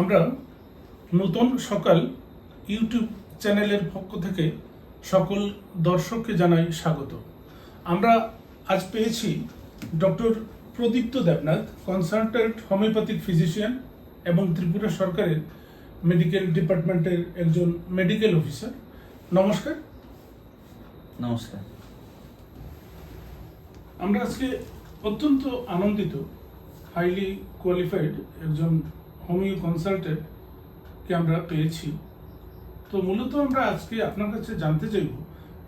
আমরা নতুন সকাল ইউটিউব চ্যানেলের পক্ষ থেকে সকল দর্শককে জানাই স্বাগত। আমরা আজ পেয়েছি doctor Pradipta Debnath consultant homeopathic physician এবং ত্রিপুরা সরকারের মেডিকেল ডিপার্টমেন্টের একজন মেডিকেল অফিসার নমস্কার। নমস্কার। আমরা আজকে অত্যন্ত আনন্দিত হাইলি কোয়ালিফাইড একজন হোমিও কনসালটেন্টকে আমরা পেয়েছি। তো মূলত আমরা আজকে আপনার কাছে জানতে চাইব,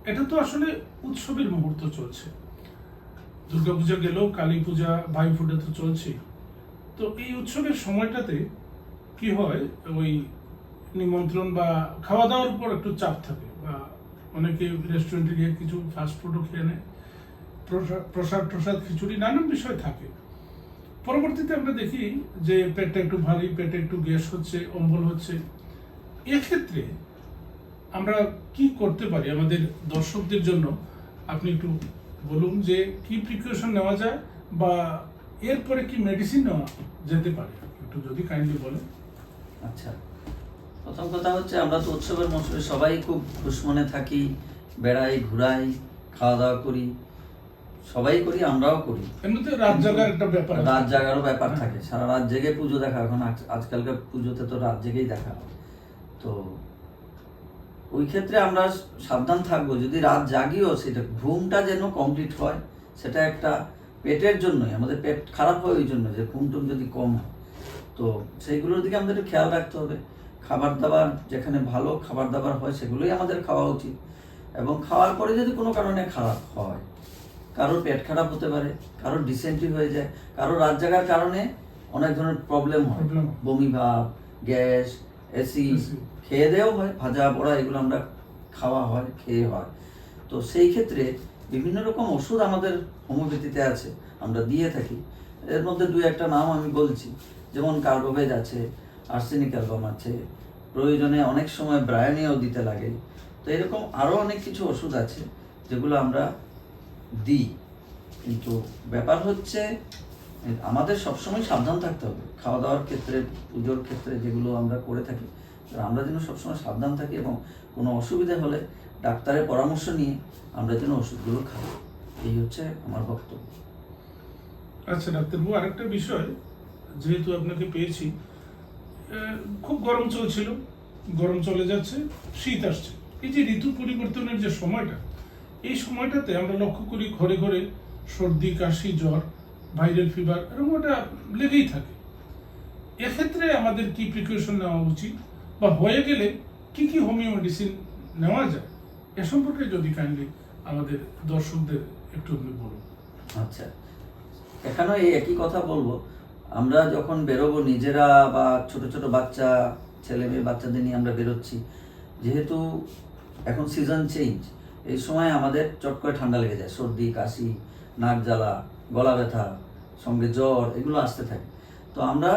এটা তো আসলে উৎসবের মুহূর্ত চলছে। দুর্গাপূজা গেলেও কালী পূজা, ভাই ফুটে তো চলছেই। তো এই উৎসবের সময়টাতে কি হয়, ওই নিমন্ত্রণ বা খাওয়া দাওয়ার উপর একটু চাপ থাকে, বা অনেকে রেস্টুরেন্টে গিয়ে কিছু ফাস্টফুডও খেয়ে নেয়, প্রসা- প্রসাদ প্রসাদ খিচুড়ি নানান বিষয় থাকে। পরবর্তীতে আমরা দেখি যে পেটটা একটু ভারী, পেটে একটু গ্যাস হচ্ছে, অম্বল হচ্ছে। এক্ষেত্রে আমরা কি করতে পারি আমাদের দর্শকদের জন্য? আপনি একটু বলুন যে কি প্রিকশন নেওয়া যায় বা এরপরে কি মেডিসিন নেওয়া যেতে পারে? একটু যদি কাইন্ডলি বলেন। আচ্ছা। প্রথম কথা হচ্ছে আমরা তো উৎসবের মৌসুমে সবাই খুব খুশ মনে থাকি, বেড়াই, ঘুরাই খাওয়া দাওয়া করি। সবাই করি আমরাও করি। রাত জাগার একটা ব্যাপার রাত জাগারও ব্যাপার থাকে। সারা রাত জেগে পুজো দেখা এখন আজ- আজকালকার পুজোতে তো রাত জেগেই দেখা হয়। তো ওই ক্ষেত্রে আমরা সাবধান থাকব। যদি রাত জাগিও সেটা ঘুমটা যেন কমপ্লিট হয় সেটা একটা পেটের জন্যই। আমাদের পেট খারাপ হয় ওই জন্য যে ঘুম টুম যদি কম হয়। তো সেইগুলোর দিকে আমাদের একটু খেয়াল রাখতে হবে। খাবার দাবার যেখানে ভালো খাবার দাবার হয় সেগুলোই আমাদের খাওয়া উচিত। এবং খাওয়ার পরে যদি কোনো কারণে খারাপ হয় কারোর পেট খারাপ হতে পারে কারোর ডিসেন্ট্রি হয়ে যায় কারোর রাত জাগার কারণে অনেক ধরনের প্রবলেম হয়। বমি ভাব গ্যাস এসি খেয়ে দেওয়াও হয় ভাজা পোড়া এগুলো আমরা খাওয়া হয় খেয়ে হয়। তো সেই ক্ষেত্রে বিভিন্ন রকম ওষুধ আমাদের হোমিওপ্যাথিতে আছে আমরা দিয়ে থাকি। এর মধ্যে দু একটা নাম আমি বলছি যেমন কার্বোভেজ আছে আর্সেনিক অ্যালবাম আছে প্রয়োজনে অনেক সময় ব্রায়নিও দিতে লাগে। তো এরকম আরও অনেক কিছু ওষুধ আছে যেগুলো আমরা দিই। কিন্তু ব্যাপার হচ্ছে, আমাদের সবসময় সাবধান থাকতে হবে। খাওয়া দাওয়ার ক্ষেত্রে, পুজোর ক্ষেত্রে যেগুলো আমরা করে থাকি আমরা যেন সবসময় সাবধান থাকি এবং কোনো অসুবিধা হলে ডাক্তারের পরামর্শ নিয়ে আমরা যেন ওষুধগুলো খাই। এই হচ্ছে আমার বক্তব্য। আচ্ছা ডাক্তারবাবু আরেকটা বিষয়, যেহেতু আপনাকে পেয়েছি খুব গরম চলছিল, গরম চলে যাচ্ছে, শীত আসছে। এই যে ঋতু পরিবর্তনের যে সময়টা এই সময়টাতে আমরা লক্ষ্য করি ঘরে ঘরে সর্দি, কাশি, জ্বর, ভাইরাল ফিভার এরকম একটা লেগেই থাকে। এক্ষেত্রে আমাদের কি প্রিকশন নেওয়া উচিত বা হয়ে গেলে কি কি হোমিও মেডিসিন নেওয়া যায়? এ সম্পর্কে যদি কাইন্ডলি আমাদের দর্শকদের একটু বলুন। আচ্ছা এখানেও এই একই কথা বলব। আমরা যখন বেরোবো, নিজেরা বা ছোট ছোট বাচ্চা, ছেলে মেয়ে, বাচ্চাদের নিয়ে আমরা বেরোচ্ছি, যেহেতু এখন সিজন চেঞ্জ এই সময় আমাদের চট করে ঠান্ডা লেগে যায়, সর্দি, কাশি, নাক জ্বালা, গলা ব্যথা, সঙ্গে জ্বর, এগুলো আসতে থাকে। তো আমরা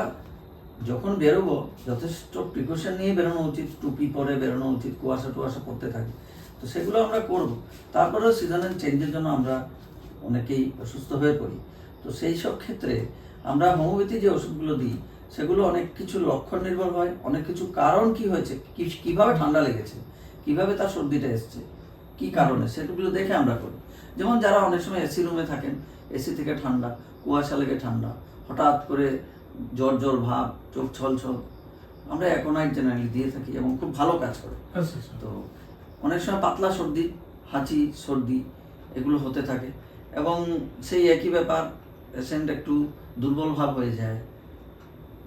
যখন বেরোবো, যথেষ্ট প্রিকশন নিয়ে বেরোনো উচিত, টুপি পরে বেরোনো উচিত, কুয়াশা টুয়াশা পড়তে থাকে। তো সেগুলো আমরা করব। তারপরেও সিজনের চেঞ্জের জন্য আমরা অনেকেই অসুস্থ হয়ে পড়ি। তো সেই সব ক্ষেত্রে আমরা হোমিওপ্যাথি যে ওষুধগুলো দিই, সেগুলো অনেক কিছু লক্ষণ নির্ভর হয়, অনেক কিছু কারণ কি হয়েছে কীভাবে ঠান্ডা লেগেছে, কীভাবে তার সর্দিটা এসছে। কি কারণে? সেগুলো দেখে আমরা করি। যেমন যারা অনেক সময় এসি রুমে থাকেন এসি থেকে ঠান্ডা কুয়াশা লেগে ঠান্ডা হঠাৎ করে জ্বর জ্বর ভাব চোখ ছল ছল আমরা অ্যাকোনাইট জেনারেলি দিয়ে থাকি এবং খুব ভালো কাজ করে। আচ্ছা আচ্ছা। তো অনেক সময় পাতলা সর্দি হাঁচি সর্দি এগুলো হতে থাকে এবং সেই একই ব্যাপার পেশেন্ট একটু দুর্বল ভাব হয়ে যায়।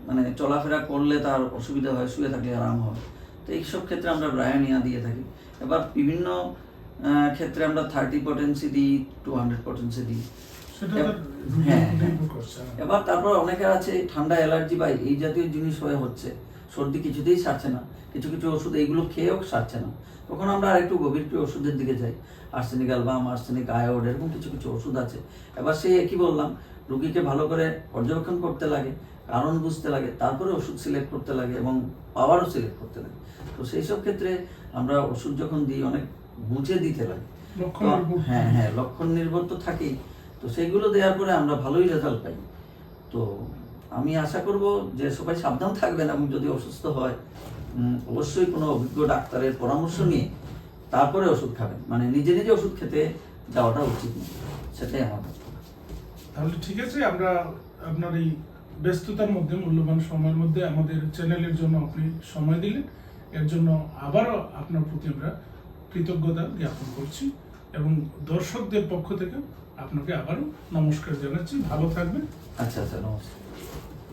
মানে চলাফেরা করলে তার অসুবিধা হয় শুয়ে থাকলে আরাম হয় তো এইসব ক্ষেত্রে আমরা ব্রায়োনিয়া দিয়ে থাকি। এবার বিভিন্ন ক্ষেত্রে আমরা থার্টি পটেন্সি দিই টু হান্ড্রেড পটেন্সি দিই। হ্যাঁ, করছে হ্যাঁ। এবার তারপর অনেকের আছে ঠান্ডা অ্যালার্জি বা এই জাতীয় জিনিস হয়ে হচ্ছে। সর্দি কিছুতেই সারছে না। কিছু কিছু ওষুধ এইগুলো খেয়েও সারছে না। তখন আমরা আরেকটু গভীর ওষুধের দিকে যাই। আর্সেনিক অ্যালবাম আর্সেনিক আয়োড এরকম কিছু কিছু ওষুধ আছে। এবার সেই একই বললাম রুগীকে ভালো করে পর্যবেক্ষণ করতে লাগে কারণ বুঝতে লাগে তারপরে ওষুধ সিলেক্ট করতে লাগে এবং পাওয়ারও সিলেক্ট করতে লাগে। তো সেই সব ক্ষেত্রে আমরা ওষুধ যখন দিই অনেক বুঝে দিতে লাগে। হ্যাঁ হ্যাঁ লক্ষণ নির্ভর তো থাকেই। তো সেইগুলো দেওয়ার পরে আমরা ভালোই রেজাল্ট পাই। তো আমি আশা করব যে সবাই সাবধান থাকবেন এবং যদি অসুস্থ হয় অবশ্যই কোনো অভিজ্ঞ ডাক্তারের পরামর্শ নিয়ে তারপরে ওষুধ খাবেন। মানে নিজে নিজে ওষুধ খেতে যাওয়াটা উচিত নয়। সেটাই আমার তাহলে ঠিক আছে আমরা আপনার এই ব্যস্ততার মধ্যে মূল্যবান সময়ের মধ্যে আমাদের চ্যানেলের জন্য আপনি সময় দিলেন। এর জন্য আবারও আপনার প্রতি আমরা কৃতজ্ঞতা জ্ঞাপন করছি এবং দর্শকদের পক্ষ থেকে আপনাকে আবারও নমস্কার জানাচ্ছি। ভালো থাকবেন। আচ্ছা আচ্ছা নমস্কার।